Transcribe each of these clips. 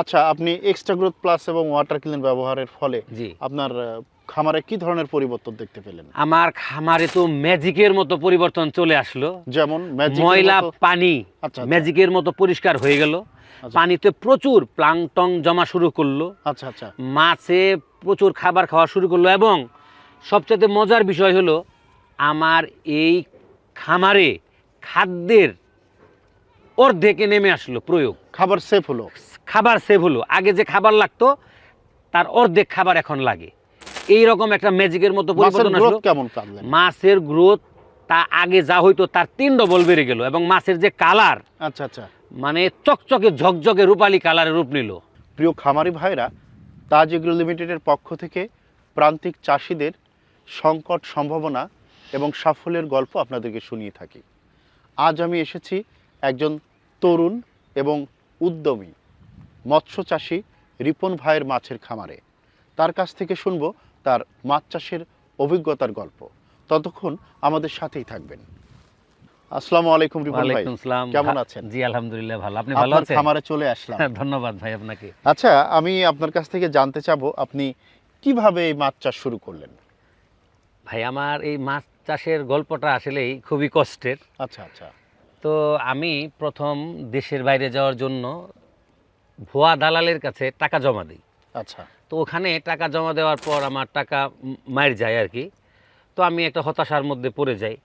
আচ্ছা আপনি extra growth plus এবং ওয়াটার ক্লিন ব্যবহারের ফলে আপনার খামারে কি ধরনের পরিবর্তন দেখতে পেলেন? আমার খামারে তো ম্যাজিকের মতো পরিবর্তন চলে আসলো। যেমন ময়লা পানি আচ্ছা আচ্ছা, ম্যাজিকের মতো পরিষ্কার হয়ে গেল। আচ্ছা। পানিতে প্রচুর প্লাংটং জমা শুরু করল। আচ্ছা আচ্ছা। মাছে প্রচুর খাবার খাওয়া শুরু করল এবং সবচেয়ে মজার বিষয় হলো আমার এই খামারে খাদ্যের অর্ধেকে নেমে আসলো প্রয়োগ। খাবার সেফ হলো। খাবার সেভ হলো। আগে যে খাবার লাগতো তার অর্ধেক খাবার এখন লাগে। এই রকম একটা ম্যাজিকের মতো পরিবর্তন আসলো। কেমন মাছের গ্রোথ তা আগে যা হইতো তার তিন ডবল বেড়ে গেল এবং মাছের যে কালার আচ্ছা আচ্ছা। মানে চকচকে ঝকঝকে রূপালী কালারের রূপ নিল। প্রিয় খামারি ভাইরা তাজ এগ্রো লিমিটেডের পক্ষ থেকে প্রান্তিক চাষিদের সংকট সম্ভাবনা এবং সাফল্যের গল্প আপনাদেরকে শুনিয়ে থাকি। আজ আমি এসেছি একজন তরুণ এবং উদ্যমী। মৎস্য চাষি রিপন ভাইয়ের মাছের খামারে। তার কাছ থেকে শুনব তার মাছ চাষের অভিজ্ঞতার গল্প। ততক্ষণ আমাদের সাথেই থাকবেন। আসসালামু আলাইকুম রিপন ভাই। কেমন আছেন? জি আলহামদুলিল্লাহ ভালো। আপনি ভালো আছেন? খামারে চলে আসলাম। ধন্যবাদ ভাই আপনাকে। আচ্ছা আমি আপনার কাছ থেকে জানতে চাবো আপনি কীভাবে এই মাছ চাষ শুরু করলেন? ভাই আমার এই মাছ চাষের গল্পটা আসলেই খুবই কষ্টের। আচ্ছা আচ্ছা। তো আমি প্রথম দেশের বাইরে যাওয়ার জন্য ভুয়া দালালের কাছে টাকা জমা দিই। আচ্ছা। তো ওখানে টাকা জমা দেওয়ার পর আমার টাকা মার যায় আর কি। তো আমি একটা হতাশার মধ্যে পড়ে যাই।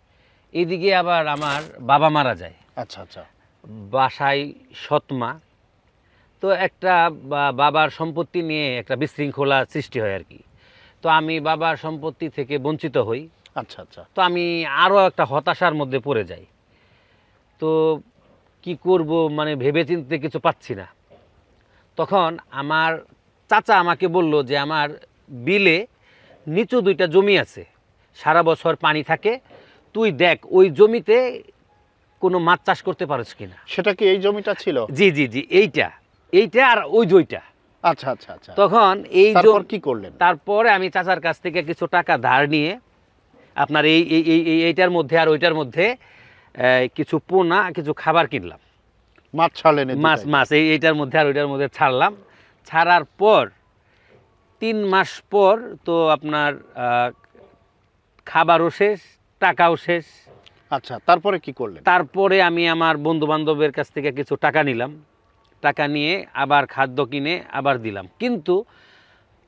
এদিকে আবার আমার বাবা মারা যায়। আচ্ছা আচ্ছা। বাসায় সৎমা তো একটা বাবার সম্পত্তি নিয়ে একটা বিশৃঙ্খলা সৃষ্টি হয় আর কি। তো আমি বাবার সম্পত্তি থেকে বঞ্চিত হই। আচ্ছা আচ্ছা। তো আমি আরও একটা হতাশার মধ্যে পড়ে যাই। তো কি করব মানে ভেবেচিন্তে কিছু পাচ্ছি না। তখন আমার চাচা আমাকে বলল যে আমার বিলে নিচু দুইটা জমি আছে সারা বছর পানি থাকে তুই দেখ ওই জমিতে কোনো মাছ চাষ করতে পারিস কিনা। সেটা কি এই জমিটা ছিল? জি জি জি এইটা এইটা আর ওই দুইটা আচ্ছা আচ্ছা আচ্ছা। তখন এই তারপর কি করলেন? তারপরে আমি চাচার কাছ থেকে কিছু টাকা ধার নিয়ে আপনার এই এইটার মধ্যে আর ওইটার মধ্যে কিছু পোনা কিছু খাবার কিনলাম। মাছ ছাড়লেন মাছ মাছ এই এইটার মধ্যে আর ওইটার মধ্যে ছাড়লাম। ছাড়ার পর তিন মাস পর তো আপনার খাবারও শেষ টাকাও শেষ। আচ্ছা তারপরে কি করলেন? তারপরে আমি আমার বন্ধু বান্ধবের কাছ থেকে কিছু টাকা নিলাম। টাকা নিয়ে আবার খাদ্য কিনে আবার দিলাম। কিন্তু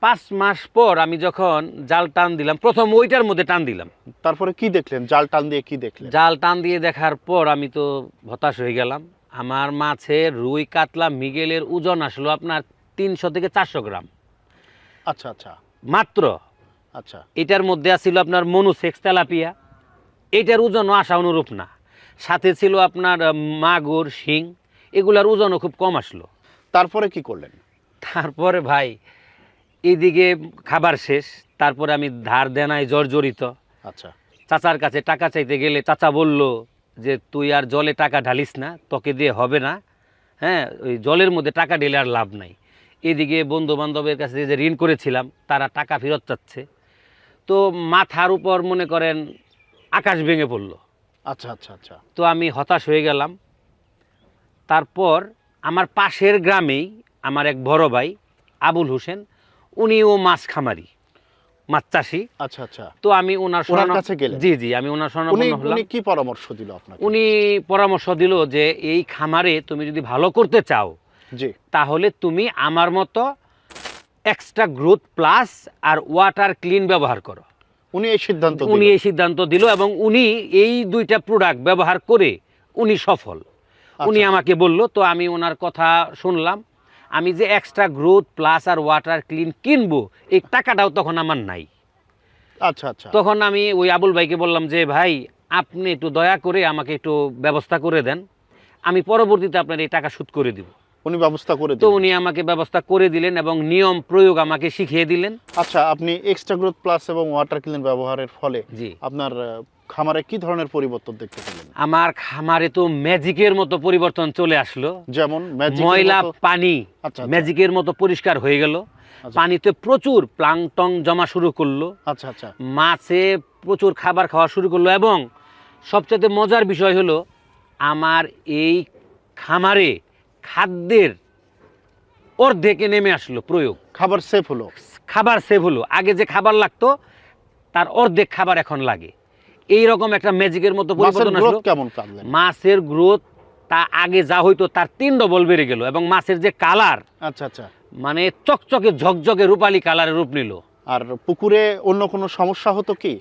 পাঁচ মাস পর আমি যখন জাল টান দিলাম প্রথম ওইটার মধ্যে টান দিলাম। তারপরে কি দেখলেন? জাল টান দিয়ে কি দেখলেন? জাল টান দিয়ে দেখার পর আমি তো হতাশ হয়ে গেলাম। আমার মাছের রুই কাতলা মিগেলের ওজন আসলো আপনার তিনশো থেকে চারশো গ্রাম। আচ্ছা আচ্ছা। মাত্র? আচ্ছা। এটার মধ্যে আছিল আপনার মনুসেক্স তেলাপিয়া। এটার ওজনও আসা অনুরূপ না। সাথে ছিল আপনার মাগুর শিং। এগুলার ওজনও খুব কম আসলো। তারপরে কি করলেন? তারপরে ভাই এদিকে খাবার শেষ। তারপরে আমি ধার দেনায় জর্জরিত। আচ্ছা। চাচার কাছে টাকা চাইতে গেলে চাচা বলল যে তুই আর জলে টাকা ঢালিস না তোকে দিয়ে হবে না। হ্যাঁ ওই জলের মধ্যে টাকা ঢেলে আর লাভ নাই। এদিকে বন্ধু বান্ধবের কাছে যে ঋণ করেছিলাম তারা টাকা ফেরত চাচ্ছে। তো মাথার উপর মনে করেন আকাশ ভেঙে পড়ল। আচ্ছা আচ্ছা আচ্ছা। তো আমি হতাশ হয়ে গেলাম। তারপর আমার পাশের গ্রামেই আমার এক বড় ভাই আবুল হোসেন উনিও মাছ খামারি। মাছ চাষি আচ্ছা আচ্ছা। তো আমি ওনার ওনার কাছে? জি জি আমি ওনার উনি শরণাপন্ন হলাম। উনি কি পরামর্শ দিল আপনাকে? উনি পরামর্শ দিল যে এই খামারে তুমি যদি ভালো করতে চাও জি। তাহলে তুমি আমার মতো এক্সট্রা গ্রোথ প্লাস আর ওয়াটার ক্লিন ব্যবহার করো। উনি এই সিদ্ধান্ত উনি এই সিদ্ধান্ত দিল এবং উনি এই দুইটা প্রোডাক্ট ব্যবহার করে উনি সফল। উনি আচ্ছা। আমাকে বলল তো আমি ওনার কথা শুনলাম আমি যে এক্সট্রা গ্রোথ প্লাস আর ওয়াটার ক্লিন কিনবো এই টাকাটাও তখন আমার নাই। আচ্ছা আচ্ছা। তখন আমি ওই আবুল ভাইকে বললাম যে ভাই আপনি একটু দয়া করে আমাকে একটু ব্যবস্থা করে দেন। আমি পরবর্তীতে আপনার এই টাকা শোধ করে দিব। উনি ব্যবস্থা করে তো উনি আমাকে ব্যবস্থা করে দিলেন এবং নিয়ম প্রয়োগ আমাকে শিখিয়ে দিলেন। আচ্ছা আপনি এক্সট্রা গ্রোথ প্লাস এবং ওয়াটার ক্লিন ব্যবহারের ফলে জি। আপনার খামারে কি ধরনের পরিবর্তন দেখতে পেলেন? আমার খামারে তো ম্যাজিকের মতো পরিবর্তন চলে আসলো। যেমন ময়লা পানি আচ্ছা আচ্ছা, ম্যাজিকের মতো পরিষ্কার হয়ে গেল। আচ্ছা। পানিতে প্রচুর প্লাংটং জমা শুরু করল। আচ্ছা আচ্ছা। মাছে প্রচুর খাবার খাওয়া শুরু করল এবং সবচেয়ে মজার বিষয় হলো আমার এই খামারে খাদ্যের অর্ধেকে নেমে আসলো প্রয়োগ। খাবার সেফ হলো? খাবার সেফ হলো। আগে যে খাবার লাগতো তার অর্ধেক খাবার এখন লাগে। এই রকম একটা ম্যাজিকের মতো মাছের পরিবর্তন আসলো। কেমন মাছের গ্রোথ তা আগে যা হইতো তার তিন ডবল বেড়ে গেল এবং মাছের যে কালার আচ্ছা আচ্ছা। মানে চকচকে ঝকঝকে রূপালী কালারের রূপ নিল। আর পুকুরে অন্য কোনো সমস্যা হতো কি?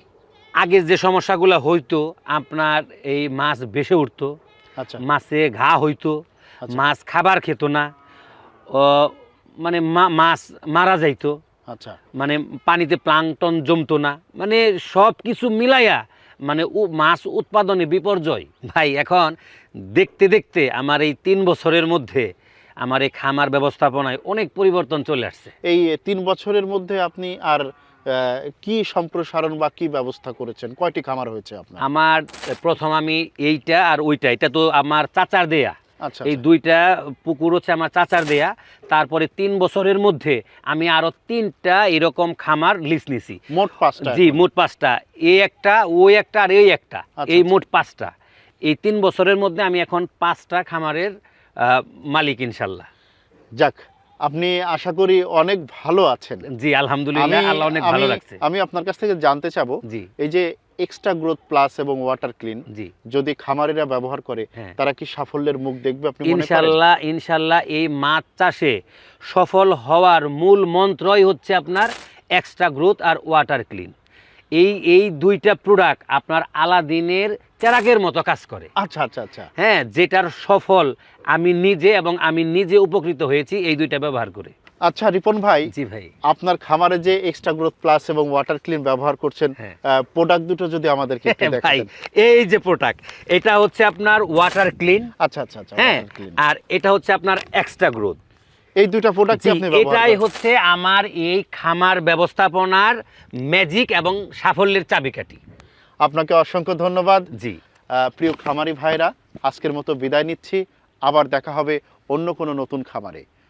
আগে যে সমস্যাগুলো হইতো আপনার এই মাছ বেসে উঠতো আচ্ছা। মাছে ঘা হইতো আচ্ছা। মাছ খাবার খেত না মানে মাছ মারা যাইতো। আচ্ছা। মানে পানিতে প্লাংটন জমতো না মানে সব কিছু মিলাইয়া মানে মাছ উৎপাদনে বিপর্যয়। ভাই এখন দেখতে দেখতে আমার এই তিন বছরের মধ্যে আমার এই খামার ব্যবস্থাপনায় অনেক পরিবর্তন চলে আসছে। এই তিন বছরের মধ্যে আপনি আর কি সম্প্রসারণ বা কি ব্যবস্থা করেছেন? কয়টি খামার হয়েছে আপনার? আমার প্রথম আমি এইটা আর ওইটা। এটা তো আমার চাচার দেয়া। এই আচ্ছা। দুইটা পুকুর হচ্ছে আমার চাচার দেয়া। তারপরে তিন বছরের মধ্যে আমি আরও তিনটা এরকম খামার লিস নিছি। মোট পাঁচটা জি মোট পাঁচটা। এই একটা ওই একটা আর এই একটা। আচ্ছা, এই আচ্ছা। মোট পাঁচটা। এই তিন বছরের মধ্যে আমি এখন পাঁচটা খামারের মালিক ইনশাল্লাহ। যাক আপনি আশা করি অনেক ভালো আছেন। জি আলহামদুলিল্লাহ আল্লাহ অনেক ভালো রাখছে। আমি আপনার কাছ থেকে জানতে চাবো জি। এই যে এক্সট্রা গ্রোথ প্লাস এবং ওয়াটার ক্লিন জি। যদি খামারিরা ব্যবহার করে হ্যাঁ। তারা কি সাফল্যের মুখ দেখবে আপনি ইনশাল্লাহ ইনশাল্লাহ এই মাছ চাষে সফল হওয়ার মূল মন্ত্রই হচ্ছে আপনার এক্সট্রা গ্রোথ আর ওয়াটার ক্লিন এই এই দুইটা প্রোডাক্ট আপনার আলাদিনের চেরাগের মতো কাজ করে। আচ্ছা আচ্ছা আচ্ছা। হ্যাঁ যেটার সফল আমি নিজে এবং আমি নিজে উপকৃত হয়েছি এই দুইটা ব্যবহার করে। আচ্ছা রিপন ভাই জি ভাই। আপনার খামারে যে এক্সট্রা গ্রোথ প্লাস এবং ওয়াটার ক্লিন ব্যবহার করছেন হ্যাঁ। প্রোডাক্ট দুটো যদি আমাদেরকে একটু দেখাতেন। এই যে প্রোডাক্ট এটা হচ্ছে আপনার ওয়াটার ক্লিন আচ্ছা আচ্ছা আচ্ছা হ্যাঁ আর এটা হচ্ছে আপনার এক্সট্রা গ্রোথ এই দুইটা প্রোডাক্ট আপনি ব্যবহার এটাই হচ্ছে আমার এই খামার ব্যবস্থাপনার ম্যাজিক এবং সাফল্যের চাবিকাঠি। আপনাকে অসংখ্য ধন্যবাদ। জি। প্রিয় খামারি ভাইরা আজকের মতো বিদায় নিচ্ছি। আবার দেখা হবে অন্য কোনো নতুন খামারে।